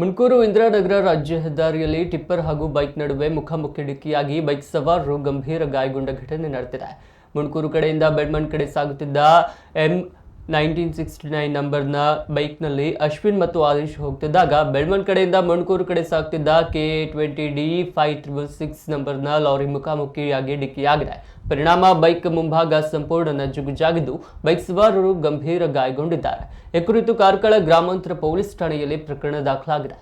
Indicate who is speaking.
Speaker 1: ಮುನ್ಕೂರು ಇಂದಿರಾನಗರ ರಾಜ್ಯ ಹೆದ್ದಾರಿಯಲ್ಲಿ ಟಿಪ್ಪರ್ ಹಾಗೂ ಬೈಕ್ ನಡುವೆ ಮುಖಾಮುಖಿ ಡಿಕ್ಕಿಯಾಗಿ ಬೈಕ್ ಸವಾರರು ಗಂಭೀರ ಗಾಯಗೊಂಡ ಘಟನೆ ನಡೆದಿದೆ. ಮುನ್ಕೂರು ಕಡೆಯಿಂದ ಬೆಡ್ಮನ್ ಕಡೆ ಸಾಗುತ್ತಿದ್ದ ಎಂ ನೈನ್ಟೀನ್ ಸಿಕ್ಸ್ಟಿ ನೈನ್ ನಂಬರ್ನ ಬೈಕ್ನಲ್ಲಿ ಅಶ್ವಿನ್ ಮತ್ತು ಆದೇಶ್ ಹೋಗ್ತಿದ್ದಾಗ ಬೆಳ್ಮನ್ ಕಡೆಯಿಂದ ಮಣ್ಕೂರು ಕಡೆ ಸಾಗ್ತಿದ್ದ K twenty D five triple six ನಂಬರ್ನ ಲಾರಿ ಮುಖಾಮುಖಿಯಾಗಿ ಡಿಕ್ಕಿಯಾಗಿದೆ. ಪರಿಣಾಮ ಬೈಕ್ ಮುಂಭಾಗ ಸಂಪೂರ್ಣ ನಜ್ಜುಗುಜ್ಜಾಗಿದ್ದು ಬೈಕ್ ಸವಾರರು ಗಂಭೀರ ಗಾಯಗೊಂಡಿದ್ದಾರೆ. ಈ ಕುರಿತು ಕಾರ್ಕಳ ಗ್ರಾಮಾಂತರ ಪೊಲೀಸ್ ಠಾಣೆಯಲ್ಲಿ ಪ್ರಕರಣ ದಾಖಲಾಗಿದೆ.